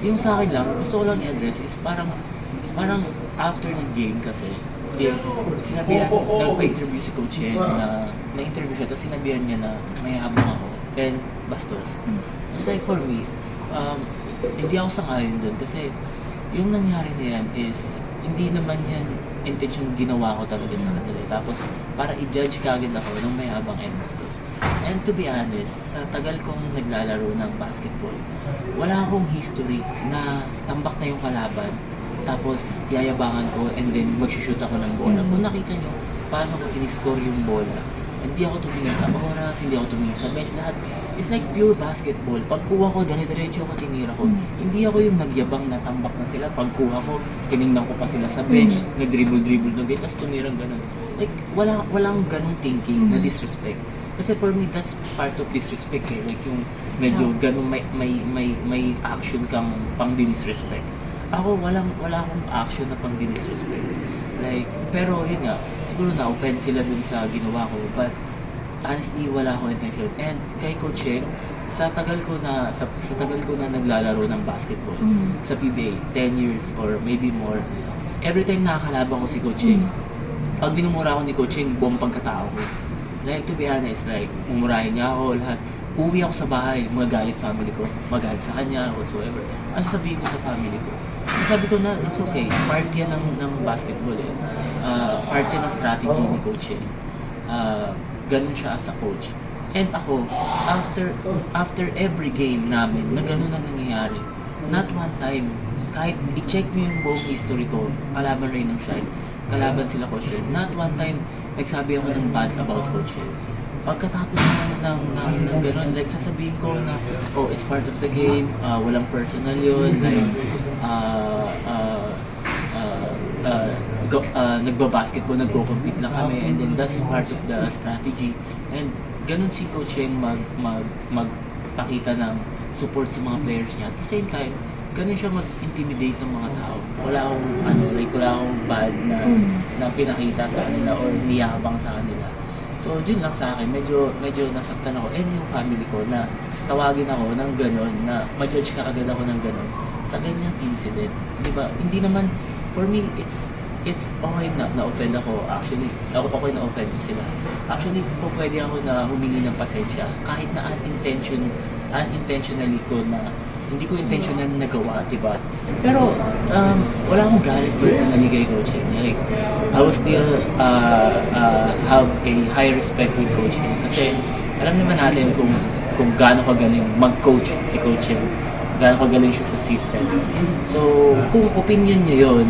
yung sa akin lang, gusto ko lang i-address is parang, parang after ng game kasi, is sinabihan, nagpa-interview si Coach Yen na, na-interview siya, tapos sinabihan niya na may habang ako, and bastos. It's like for me, um, hindi ako sangayon doon kasi yung nangyari na yan is hindi naman yan intention ginawa ko talaga sa kanila. eh. Tapos para i-judge kagad ako nung may habang and bastos. And to be honest, sa tagal kong naglalaro ng basketball, wala akong history na tambak na yung kalaban tapos yayabangan ko and then mag-shoot ako ng bola. Kung nakita nyo, paano ko in-score yung bola, hindi ako tumingin sa oras, hindi ako tumingin sa bench, lahat. It's like pure basketball. Pagkuha ko, dire-diretso ako, tinira ko. Hindi ako yung nagyabang na tambak na sila. Pagkuha ko, tiningnan ko pa sila sa bench, nag-dribble-dribble na ganyan, tapos tumirang ganun. Like, wala, walang ganung thinking na disrespect. Kasi for me, that's part of disrespect eh. Like yung medyo ganun may, may, may, may action kang pang disrespect. Ako, walang, wala akong action na pang disrespect. Like, pero yun nga, siguro na-offend sila dun sa ginawa ko. But, honestly, wala akong intention. And kay Coach Cheng, sa tagal ko na sa, sa tagal ko na naglalaro ng basketball sa PBA, 10 years or maybe more, every time nakakalaban ko si Coach Cheng, pag binumura ako ni Coach Cheng, buong pagkatao ko. Like, to be honest, like, mumurahin niya ako, lahat. Uwi ako sa bahay, magagalit family ko, magalit sa kanya, whatsoever. Ano sasabihin ko sa family ko? Sabi ko na, it's okay. Part yan ng, ng basketball eh. Uh, part yan ng strategy ni Coach eh. Uh, ganun siya as a coach. And ako, after after every game namin, na ganun ang nangyayari, not one time, kahit i-check nyo yung buong history ko, kalaban rin ng Shine, kalaban sila Coach Red, not one time, nagsabi ako ng bad about Coach Red. Pagkatapos ng, ng, ng, ng ganun, like sasabihin ko na, oh, it's part of the game, uh, walang personal yun, like, uh, uh, uh, uh, go, uh, nagbabasketball, nagko-compete lang kami, and then that's part of the strategy. And ganun si Coach Yen mag, mag, magpakita ng support sa mga players niya. At the same time, ganun siya mag-intimidate ng mga tao. Wala akong, ano, like, wala akong bad na, na pinakita sa kanila or niyabang sa kanila. So, yun lang sa akin. Medyo, medyo nasaktan ako. And yung family ko na tawagin ako ng gano'n, na ma-judge ka agad ako ng gano'n sa ganyang incident. Di ba? Hindi naman, for me, it's it's okay na na-offend ako. Actually, ako okay na offend sila. Actually, po pwede ako na humingi ng pasensya kahit na unintention, unintentionally ko na hindi ko intentional na nagawa, di ba? Pero, um, wala akong galit personally kay coaching. Like, I will still uh, uh, have a high respect with coaching. Kasi, alam naman natin kung kung gaano kagaling mag-coach si coaching. Gaano kagaling siya sa system. So, kung opinion niya yon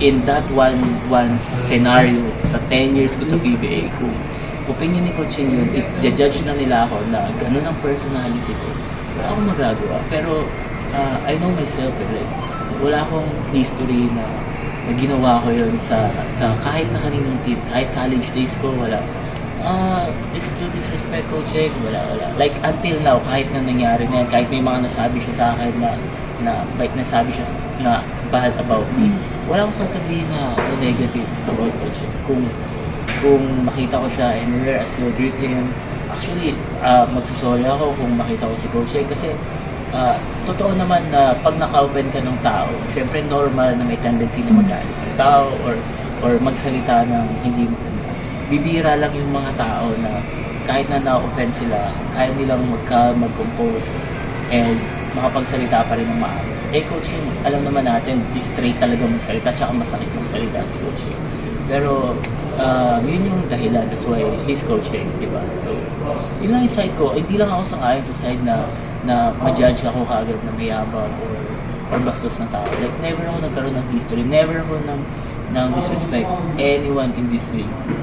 in that one one scenario sa 10 years ko sa PBA, kung opinion ni coaching yun, i-judge na nila ako na ganun ang personality ko wala akong magagawa. Pero, uh, I know myself, eh, like, wala akong history na, na ginawa ko yun sa, sa kahit na kaninong team, kahit college days ko, wala. Ah, dis to disrespect ko, Jake, wala, wala. Like, until now, kahit na nangyari na yan, kahit may mga nasabi siya sa akin na, na, like, nasabi siya na bad about me, wala akong sasabihin na negative about Coach. Kung, kung makita ko siya anywhere, I still greet him. Actually, uh, magsusorry ako kung makita ko si Coach Shea kasi ah, totoo naman na pag naka-open ka ng tao, syempre normal na may tendency na magalit yung tao or or magsalita ng hindi. Bibira lang yung mga tao na kahit na na-offend sila, kaya nilang magka, mag-compose and makapagsalita pa rin ng maayos. Eh, Coach Shea, alam naman natin, di straight talaga magsalita, tsaka masakit magsalita si Coach Shea. Pero, um, yun yung dahilan. That's why he's coaching, di ba? So, yun lang yung side ko. Hindi lang ako sangayon sa side na na ma-judge ako kagad na mayabang or or bastos na tao. Like, never ako nagkaroon ng history. Never ako ng, ng disrespect anyone in this league.